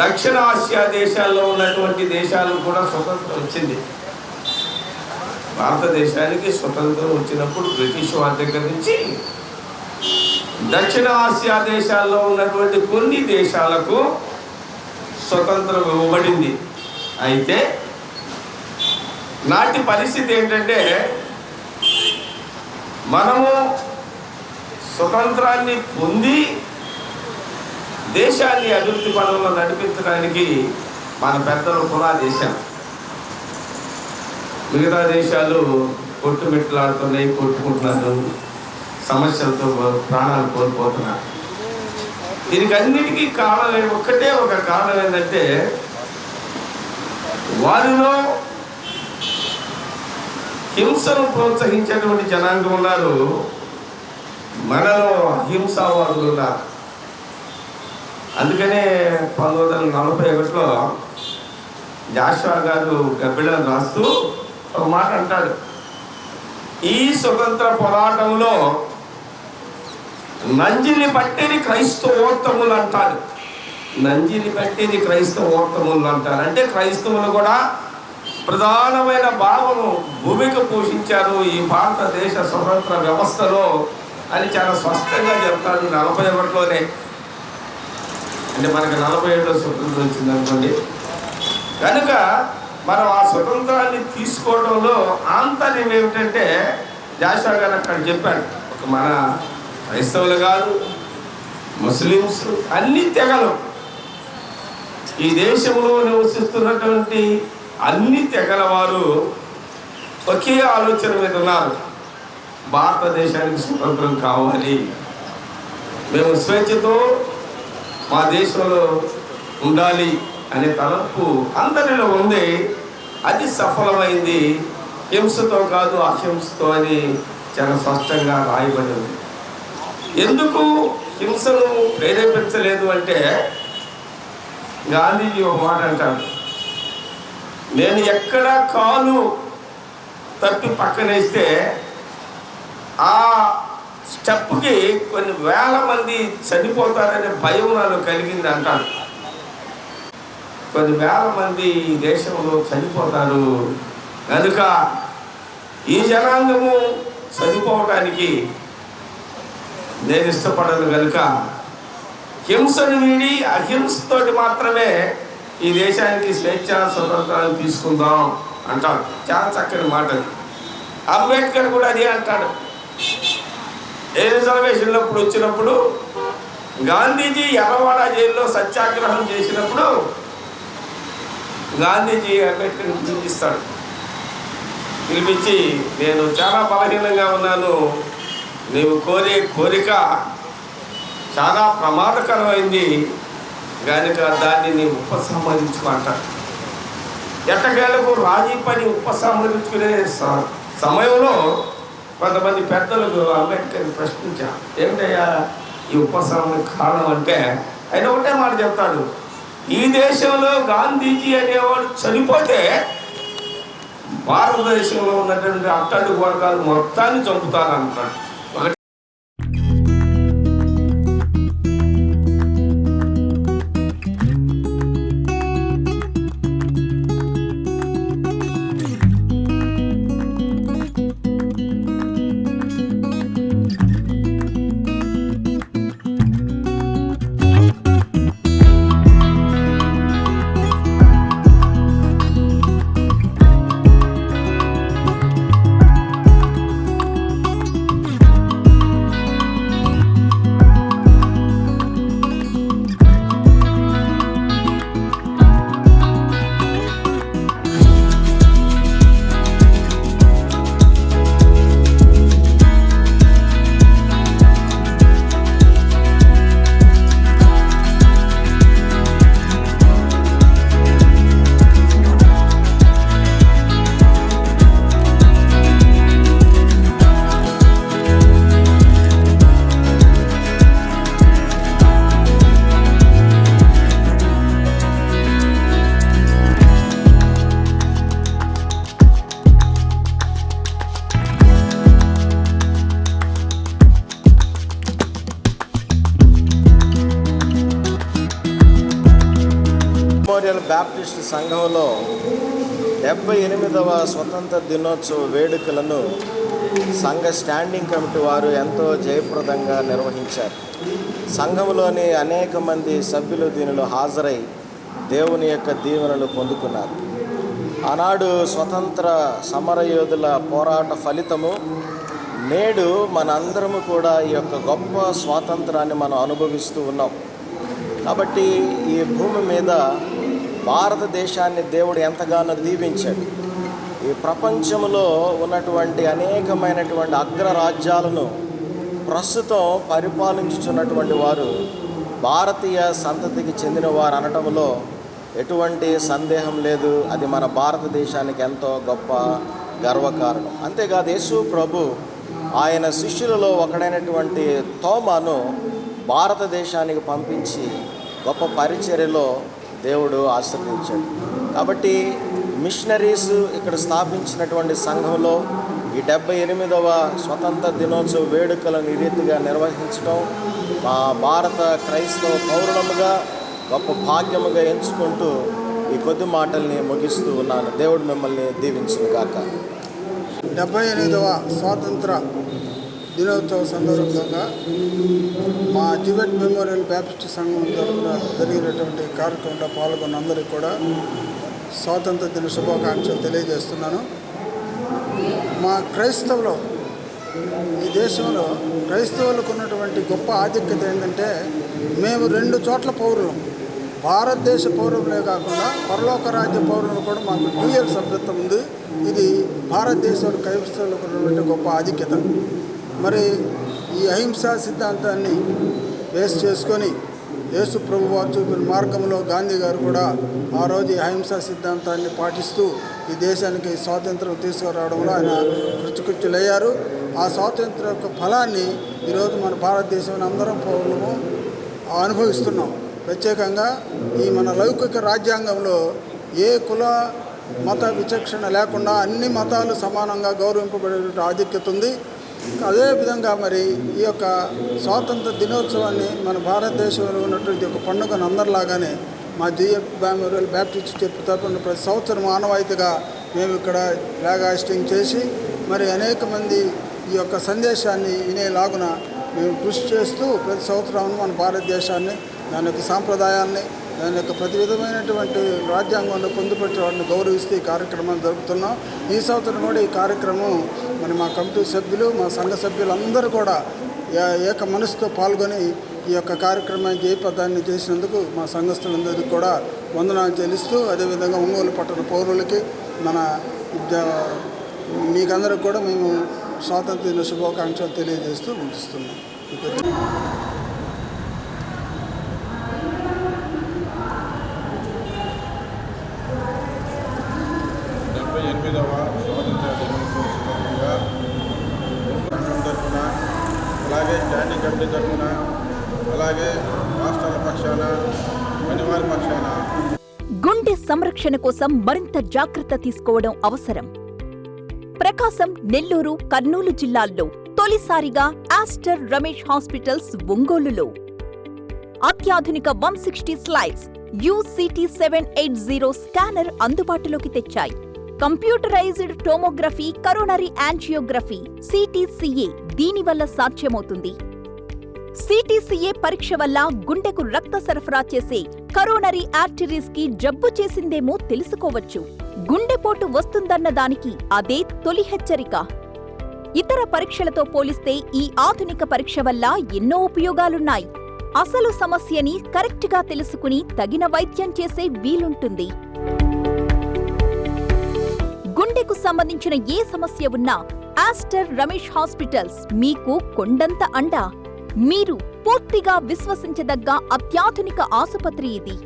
దక్షిణ ఆసియా దేశాల్లో ఉన్నటువంటి దేశాలు కూడా స్వతంత్రం వచ్చింది. భారతదేశానికి స్వతంత్రం వచ్చినప్పుడు బ్రిటిష్ వారి దగ్గర నుంచి దక్షిణ ఆసియా దేశాల్లో ఉన్నటువంటి కొన్ని దేశాలకు స్వతంత్రం ఇవ్వబడింది. అయితే నాటి పరిస్థితి ఏంటంటే మనము స్వతంత్రాన్ని పొంది దేశాన్ని అభివృద్ధి పదంలో నడిపించడానికి మన పెద్దలు కూడా దేశం. మిగతా దేశాలు కొట్టుమిట్లాడుతున్నాయి కొట్టుకుంటున్నారు సమస్యలతో ప్రాణాలు కోల్పోతున్నారు. దీనికి అన్నిటికీ కారణం ఒక్కటే ఒక కారణం ఏంటంటే వారిలో హింసను ప్రోత్సహించేటువంటి జనాంగం ఉన్నారు. మనలో అహింసావాదులు ఉన్నారు. అందుకనే పంతొమ్మిది వందల నలభై ఒకటిలో జాషువా గారు గబ్బిళ్ళను రాస్తూ ఒక మాట అంటాడు. ఈ స్వతంత్ర పోరాటంలో నంజిని బట్టిని క్రైస్తవోత్తములు అంటాడు నంజిని బట్టిని క్రైస్తవోత్తములు అంటారు. అంటే క్రైస్తవులు కూడా ప్రధానమైన భావము భూమిక పోషించారు ఈ భారతదేశ స్వతంత్ర వ్యవస్థలో అని చాలా స్పష్టంగా చెప్తాడు నలభై ఒకటిలోనే. అంటే మనకి నలభై ఏడో స్వతంత్రం వచ్చింది అనుకోండి. కనుక మనం ఆ స్వతంత్రాన్ని తీసుకోవడంలో ఆంతర్యం ఏమిటంటే జాషా గారు అక్కడ చెప్పాడు ఒక మన క్రైస్తవులు కాదు ముస్లిమ్స్ అన్ని తెగలు. ఈ దేశంలో నివసిస్తున్నటువంటి అన్ని తెగల వారు ఒకే ఆలోచన మీద ఉన్నారు. భారతదేశానికి స్వతంత్రం కావాలి. మేము స్వేచ్ఛతో మా దేశంలో ఉండాలి అనే తలపు అందరిలో ఉంది. అది సఫలమైంది. హింసతో కాదు అహింసతో అని చాలా స్పష్టంగా రాయబడి ఉంది. ఎందుకు హింసను ప్రేరేపించలేదు అంటే గాంధీజీ ఒక మాట అంటాడు. నేను ఎక్కడ కాలు తప్పి పక్కనేస్తే ఆ చెప్పుకి కొన్ని వేల మంది చనిపోతారనే భయం నాలో కలిగింది అంటాను కొన్ని వేల మంది ఈ దేశంలో చనిపోతారు. కనుక ఈ జనాంగము చనిపోవటానికి నేను ఇష్టపడను కనుక. హింసను వీడి అహింసతోటి మాత్రమే ఈ దేశానికి స్వేచ్ఛ స్వతంత్రాన్ని తీసుకుందాం అంటాడు చాలా చక్కని మాట అంబేద్కర్ కూడా అదే అంటాడు. రిజర్వేషన్లప్పుడు వచ్చినప్పుడు గాంధీజీ ఎర్రవాడ జైల్లో సత్యాగ్రహం చేసినప్పుడు గాంధీజీ అంబేద్కర్ పిలిపిస్తాడు పిలిపించి నేను చాలా బలహీనంగా ఉన్నాను. నీవు కోరే కోరిక చాలా ప్రమాదకరమైంది. కనుక దాన్ని నేను ఉపసంహరించుకుంటాడు ఎట్టకేలకు రాజీ పని ఉపసంహరించుకునే స- సమయంలో కొంతమంది పెద్దలకు అంబేద్కర్ ప్రశ్నించా ఏమిటయ్యా ఈ ఉపసంహరణ కారణం అంటే? ఆయన ఒకటే మాట చెప్తాడు ఈ దేశంలో గాంధీజీ అనేవాడు చనిపోతే భారతదేశంలో ఉన్నటువంటి అట్టడుగు వర్గాలు మొత్తాన్ని చంపుతారు అంటాడు ఒకటి బ్యాప్టిస్ట్ సంఘంలో డెబ్బై ఎనిమిదవ స్వతంత్ర దినోత్సవ వేడుకలను సంఘ స్టాండింగ్ కమిటీ వారు ఎంతో జయప్రదంగా నిర్వహించారు. సంఘంలోని అనేక మంది సభ్యులు దీనిలో హాజరై దేవుని యొక్క దీవెనలు పొందుకున్నారు. ఆనాడు స్వతంత్ర సమరయోధుల పోరాట ఫలితము నేడు మనందరము కూడా ఈ యొక్క గొప్ప స్వాతంత్రాన్ని మనం అనుభవిస్తూ ఉన్నాం. కాబట్టి ఈ భూమి మీద భారతదేశాన్ని దేవుడు ఎంతగానో దీవించాడు. ఈ ప్రపంచంలో ఉన్నటువంటి అనేకమైనటువంటి అగ్రరాజ్యాలను ప్రస్తుతం పరిపాలించుచున్నటువంటి వారు భారతీయ సంతతికి చెందిన వారు అనటంలో ఎటువంటి సందేహం లేదు. అది మన భారతదేశానికి ఎంతో గొప్ప గర్వకారణం. అంతేకాదు యేసు ప్రభు ఆయన శిష్యులలో ఒకడైనటువంటి తోమాను భారతదేశానికి పంపించి గొప్ప పరిచర్యలో దేవుడు ఆశీర్వదించాడు కాబట్టి మిషనరీస్ ఇక్కడ స్థాపించినటువంటి సంఘంలో ఈ డెబ్బై ఎనిమిదవ స్వతంత్ర దినోత్సవ వేడుకలను రీతిగా నిర్వహించడం మా భారత క్రైస్తవ పౌరులముగా గొప్ప భాగ్యముగా ఎంచుకుంటూ ఈ కొద్ది మాటల్ని ముగిస్తూ ఉన్నాను. దేవుడు మిమ్మల్ని దీవించిన గాక డెబ్బై ఎనిమిదవ స్వాతంత్ర దినోత్సవ సందర్భంగా మా టిబెట్ మెమోరియల్ బ్యాప్టిస్ట్ సంఘం తరఫున జరిగినటువంటి కార్యక్రమంలో పాల్గొన్న అందరికీ కూడా స్వాతంత్ర దిన శుభాకాంక్షలు తెలియజేస్తున్నాను. మా క్రైస్తవులు ఈ దేశంలో క్రైస్తవులకు ఉన్నటువంటి గొప్ప ఆధిక్యత ఏంటంటే మేము రెండు చోట్ల పౌరులం. భారతదేశ పౌరులే కాకుండా పరలోక రాజ్య పౌరులు కూడా మాకు డ్యూయల్ సభ్యత్వం ఉంది. ఇది భారతదేశంలో క్రైస్తవులకు ఉన్నటువంటి గొప్ప ఆధిక్యత. మరి ఈ అహింసా సిద్ధాంతాన్ని బేస్ చేసుకొని యేసు ప్రభు వారు చూపిన మార్గంలో గాంధీ గారు కూడా ఆ రోజు ఈ అహింసా సిద్ధాంతాన్ని పాటిస్తూ ఈ దేశానికి స్వాతంత్రం తీసుకురావడంలో ఆయన కృచికృత్యులయ్యారు ఆ స్వాతంత్ర యొక్క ఫలాన్ని ఈరోజు మన భారతదేశంలో అందరం పౌరులము అనుభవిస్తున్నాం. ప్రత్యేకంగా ఈ మన లౌకిక రాజ్యాంగంలో ఏ కుల మత విచక్షణ లేకుండా అన్ని మతాలు సమానంగా గౌరవింపబడే ఆధిక్యత ఉంది. అదేవిధంగా మరి ఈ యొక్క స్వాతంత్ర దినోత్సవాన్ని మన భారతదేశంలో ఉన్నటువంటి ఒక పండుగను అందరిలాగానే మా జిఎఫ్ మెమోరియల్ బ్యాప్టిస్ట్ చర్చ్ తరపున ప్రతి సంవత్సరం ఆనవాయితీగా మేము ఇక్కడ ఫ్లాగ్ హాస్టింగ్ చేసి మరి అనేక మంది ఈ యొక్క సందేశాన్ని వినేలాగున మేము కృషి చేస్తూ ప్రతి సంవత్సరం మన భారతదేశాన్ని దాని యొక్క సాంప్రదాయాన్ని దాని యొక్క ప్రతి విధమైనటువంటి రాజ్యాంగంలో పొందుపరిచే వాటిని గౌరవిస్తూ ఈ కార్యక్రమాన్ని జరుపుతున్నాం. ఈ సంవత్సరం కూడా ఈ కార్యక్రమం మరి మా కమిటీ సభ్యులు మా సంఘ సభ్యులందరూ కూడా ఏ- ఏక మనసుతో పాల్గొని ఈ యొక్క కార్యక్రమాన్ని జయప్రదాన్ని చేసినందుకు మా సంఘస్థులందరికీ కూడా వందనాలు చెల్లిస్తూ అదేవిధంగా ఒంగోలు పట్టణ పౌరులకి మన మీకందరికి కూడా మేము స్వాతంత్ర దిన శుభాకాంక్షలు తెలియజేస్తూ ఉంచుతున్నాం ఇక డెబ్బై ఎనిమిదవ స్వాతంత్ర దినోత్సవం సందర్భంగా సంఘం తరఫున అలాగే స్టాండింగ్ కమిటీ తరఫున అలాగే రాష్ట్రాల పక్షాన పనివారి పక్షాన. గుండె సంరక్షణ కోసం మరింత జాగ్రత్త తీసుకోవడం అవసరం. ప్రకాశం నెల్లూరు కర్నూలు జిల్లాల్లో తొలిసారిగా ఆస్టర్ రమేష్ హాస్పిటల్స్ ఒంగోలులో. అత్యాధునిక one sixty slides uCT seven eight zero scanner అందుబాటులోకి తెచ్చాయి. Computerised tomography coronary angiography CTCA దీనివల్ల సాధ్యమవుతుంది. సిటీసీఏ పరీక్ష వల్ల గుండెకు రక్త సరఫరా చేసే కరోనరీ ఆర్టరీస్కి జబ్బు చేసిందేమో తెలుసుకోవచ్చు. గుండెపోటు వస్తుందన్న దానికి అదే తొలి హెచ్చరిక. ఇతర పరీక్షలతో పోలిస్తే ఈ ఆధునిక పరీక్ష వల్ల ఎన్నో ఉపయోగాలున్నాయి. అసలు సమస్యని కరెక్ట్గా తెలుసుకుని తగిన వైద్యం చేసే వీలుంటుంది. గుండెకు సంబంధించిన ఏ సమస్య ఉన్నా ఆస్టర్ రమేష్ హాస్పిటల్స్ మీకు కొండంత అండ. మీరు పూర్తిగా విశ్వసించదగ్గ అత్యాధునిక ఆసుపత్రి ఇది.